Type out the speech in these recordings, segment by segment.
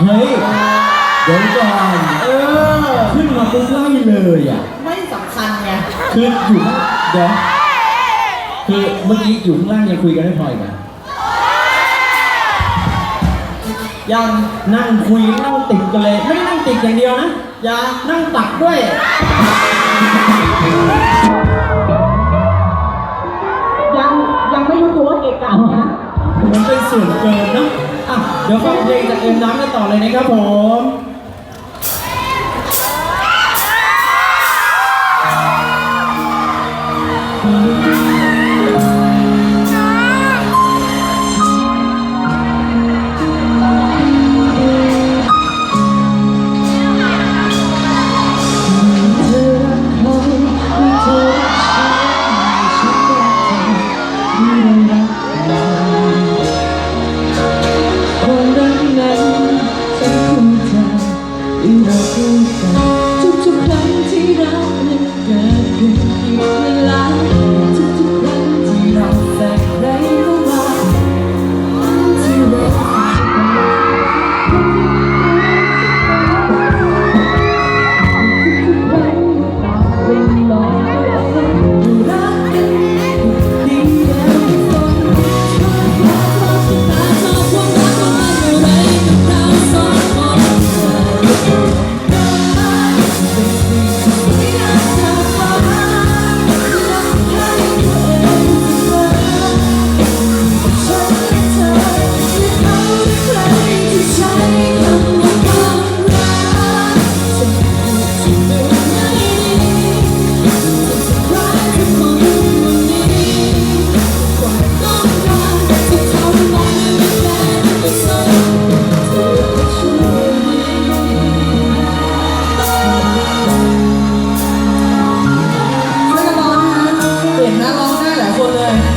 เฮ้ยเดี๋ยวก่อนเออขึ้นมาปุ๊บไล่เลยอะไม่สำคัญไงคืออยู่ข้างเดี๋ยวคือเมื่อกี้อยู่ข้างล่างยังคุยกันไม่พออีกนะยังนั่งคุยนั่งติดกันเลยไม่ได้นั่งติดอย่างเดียวนะยังนั่งตักด้วยยังยังไม่รู้ตัวว่าเกะกะนะมันเป็นส่วนเกินเนอะอะ เดี๋ยวฟังเพลงจากเอ็มน้ำกันต่อเลยนะครับผม people there.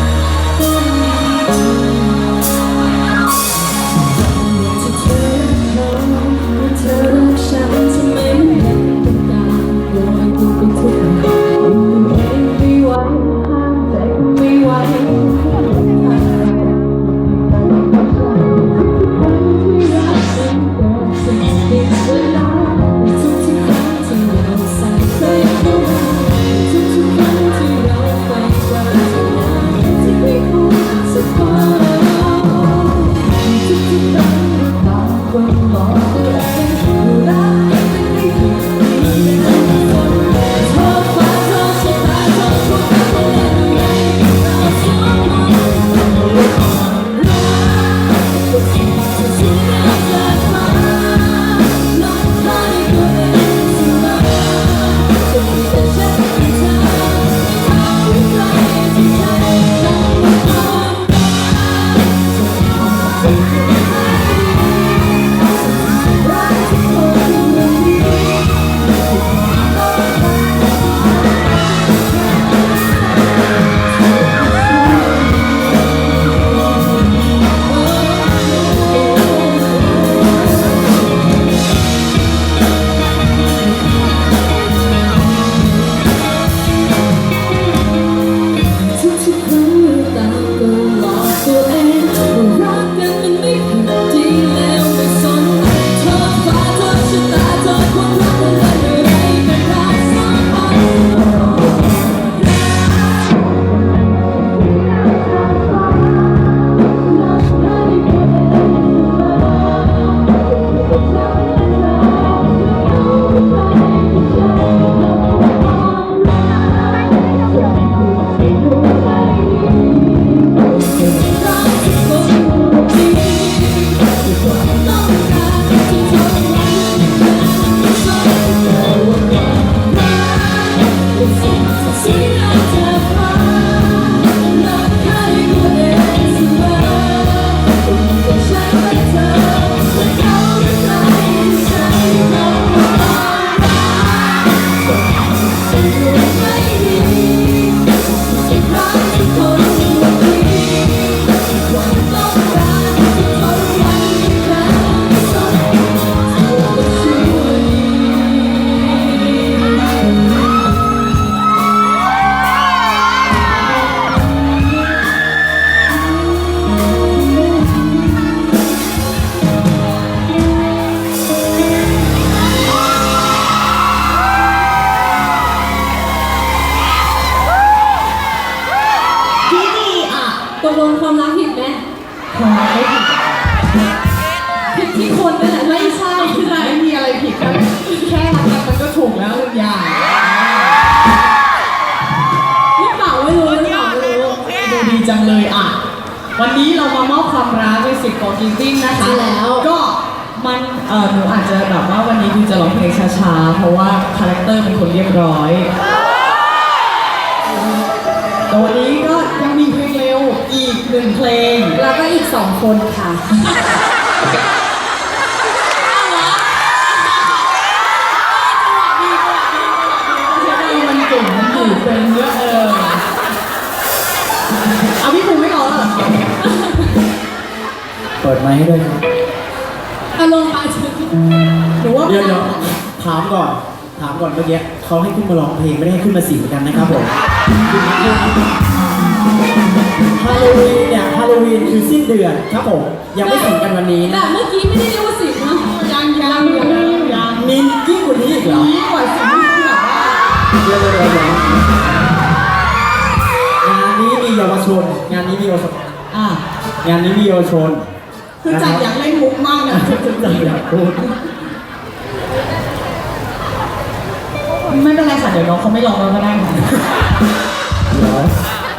ผิดที่คนนั่นแหละไม่ใช่ไม่มีอะไรผิดนแค่รักกันมันก็ถูกแล้วลุงย่าลูกเต่าไม่รู้ลูกเต่าไม่รู้ดูดีจังเลยอะ วันนี้เรามามอบความรักในสิทธิ์ของจริงนะคะแล้วก็มันเออหนูอาจจะแบบว่าวันนี้ดูจะร้องเพลงช้าๆ เพราะว่าคาแรคเตอร์เป็นคนเรียบร้อยแต่วันนี้ หนึ่งเพลงแล้วก็อีกสองคนค่ะ มันเก่งมันอยู่เป็นเยอะเออเอาพี่ภูมิไม่ร้องเหรอเปิดไมค์ให้ด้วยครับอารมณ์มาถึงหนูว่าเดี๋ยวเดี๋ยวถามก่อน ถามก่อนเมื่อกี้เขาให้ขึ้นมาร้องเพลงไม่ได้ให้ขึ้นมาสิงกันนะครับผมฮาโลวีน คือสิ้นเดือนครับผมยังไม่สิงกันวันนี้แต่นะเมื่อกี้ไม่ได้เรียกว่าสิบนะยังยังยังยังมียิ่งกว่านี้อีกเหรอยิ่งกว่าสิ่งที่แบบว่าเดี๋ยวเดี๋ยวเดี๋ยวเดี๋ยวงานนี้มีเยาวชน งานนี้มีเยาวชนอะงานนี้มีเยาวชนคือจัดอยากเล่นมุกมากนะจัดอยากพูดไม่เป็นไรค่ะเดี๋ยวน้องเขาไม่ร้องแล้วก็ได้ค่ะ เดี๋ยว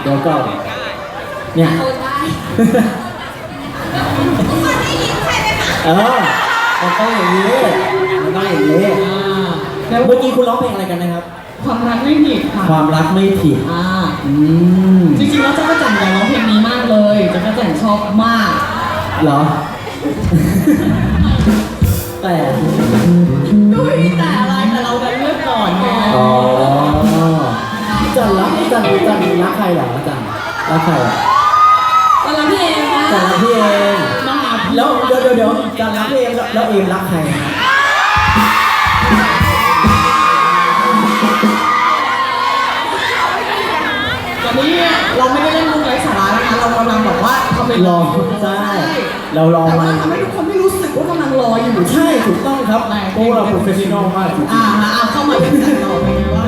เดี๋ยวก่อนเนี่ย โอนได เออมันต้องอย่างนี้มันต้องอย่างนี้อ่าแล้วเมื่อกี้คุณร้องเพลงอะไรกันนะครับ ความรักไม่ผิดค่ะความรักไม่ผิดอ่าอืมจริงๆแล้วจักรจันทร์อยากร้องเพลงนี้มากเลยจักรจันทร์ชอบมาก เหรอ แต่ดุยแต่อะไรแต่เราดันเลือกก่อนไงอ๋อจันรักจันจันรักใครเหรอจันรักใครอะตอนรับ พี่เอนะจันรักพี่เองแล้วเดี๋ยวเดี๋ยวเดี๋ยวจันรักพี่เองแล้วเอมรักใครตอนนี้เราไม่ได้เล่นมุกไร้สาระนะคะเรากำลังแบบว่าทำเป็นรอใช่เรารอแต่มาว่าทำให้ทุกคนไม่รู้สึกว่ากำลังรออยู่ใช่ถูกต้องครับพวกเราโปรเฟชชั่นอลมากจริงอ่าเอาเข้ามาเป็นต่อไปเลยว่า